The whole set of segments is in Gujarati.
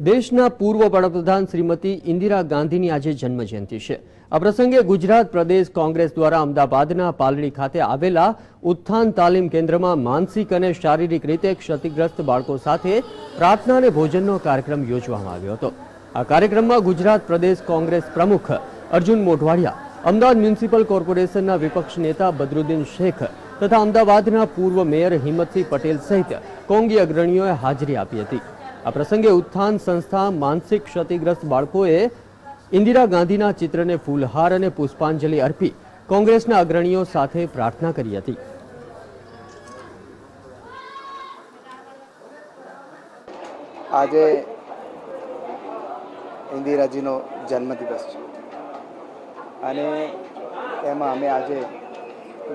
દેશના પૂર્વ વડાપ્રધાન શ્રીમતી ઇન્દિરા ગાંધીની આજે જન્મજયંતિ છે. આ પ્રસંગે ગુજરાત પ્રદેશ કોંગ્રેસ દ્વારા અમદાવાદના પાલડી ખાતે આવેલા ઉત્થાન તાલીમ કેન્દ્રમાં માનસિક અને શારીરિક રીતે ક્ષતિગ્રસ્ત બાળકો સાથે પ્રાર્થના અને ભોજનનો કાર્યક્રમ યોજવામાં આવ્યો હતો. આ કાર્યક્રમમાં ગુજરાત પ્રદેશ કોંગ્રેસ પ્રમુખ અર્જુન મોઢવાડિયા, અમદાવાદ મ્યુનિસિપલ કોર્પોરેશનના વિપક્ષ નેતા બદરુદ્દીન શેખ તથા અમદાવાદના પૂર્વ મેયર હિંમતસિંહ પટેલ સહિત કોંગી અગ્રણીઓએ હાજરી આપી હતી. આ પ્રસંગે ઉત્થાન સંસ્થા માનસિક ક્ષતિગ્રસ્ત બાળકોએ ઇન્દિરા ગાંધીના ચિત્રને ફૂલહાર અને પુષ્પાંજલિ અર્પી કોંગ્રેસના અગ્રણીઓ સાથે પ્રાર્થના કરી હતી. આજે ઇન્દિરાજીનો જન્મદિવસ છે. અને એમાં અમે આજે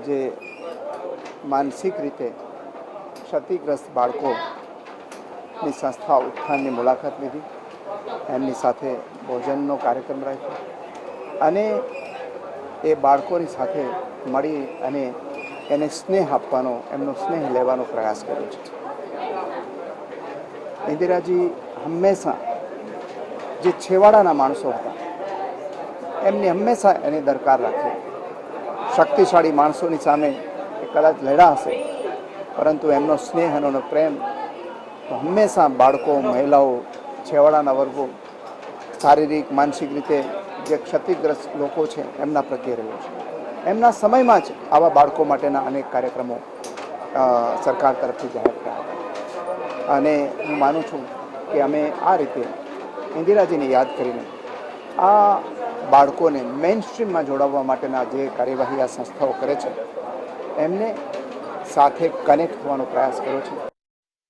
જે માનસિક રીતે ક્ષતિગ્રસ્ત બાળકોની સંસ્થા ઉત્થાનની મુલાકાત લીધી. એમની સાથે ભોજનનો કાર્યક્રમ રાખ્યો. અને એ બાળકોની સાથે મળી અને એને સ્નેહ આપવાનો, એમનો સ્નેહ લેવાનો પ્રયાસ કર્યો છે. ઇન્દિરાજી હંમેશા જે છેવાડાના માણસો હતા, એમની હંમેશા એને દરકાર રાખી શક્તિશાળી માણસોની સામે એ કદાચ લડ્યા હશે, પરંતુ એમનો સ્નેહ એનો પ્રેમ તો હંમેશા બાળકો, મહિલાઓ, છેવાડાના વર્ગો શારીરિક, માનસિક રીતે જે ક્ષતિગ્રસ્ત લોકો છે, એમના પ્રત્યે રહ્યો છે. એમના સમયમાં જ આવા બાળકો માટેના અનેક કાર્યક્રમો સરકાર તરફથી જાહેર કર્યા અને હું માનું છું કે અમે આ રીતે ઇન્દિરાજીને યાદ કરીને આ બાળકોને મેઇન સ્ટ્રીમમાં જોડાવવા માટેના જે કાર્યવાહી આ સંસ્થાઓ કરે છે, એમને સાથે કનેક્ટ થવાનો પ્રયાસ કર્યો છે.